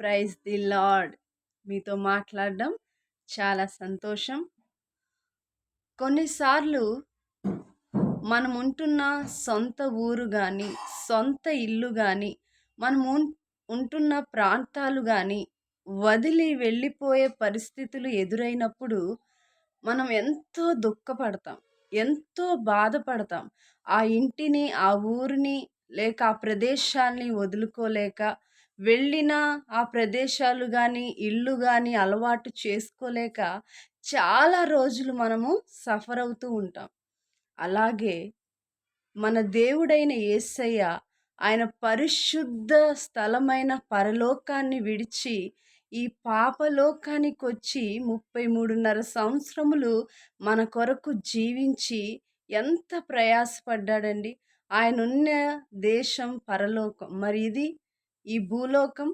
Praise the lord. మీతో మాట్లాడడం చాలా సంతోషం. కొన్నిసార్లు మనం ఉంటున్న సొంత ఊరు కానీ సొంత ఇల్లు కానీ మనం ఉంటున్న ప్రాంతాలు కానీ వదిలి వెళ్ళిపోయే పరిస్థితులు ఎదురైనప్పుడు మనం ఎంతో దుఃఖపడతాం ఎంతో బాధపడతాం. ఆ ఇంటిని ఆ ఊరిని లేక ఆ ప్రదేశాన్ని వదులుకోలేక వెళ్ళిన ఆ ప్రదేశాలు కానీ ఇల్లు కానీ అలవాటు చేసుకోలేక చాలా రోజులు మనము సఫర్ అవుతూ ఉంటాం. అలాగే మన దేవుడైన యేసయ్య ఆయన పరిశుద్ధ స్థలమైన పరలోకాన్ని విడిచి ఈ పాపలోకానికి వచ్చి ముప్పై మూడున్నర సంవత్సరములు మన కొరకు జీవించి ఎంత ప్రయాసపడ్డాడండి. ఆయన ఉన్న దేశం పరలోకం. మరి ఇది ఈ భూలోకం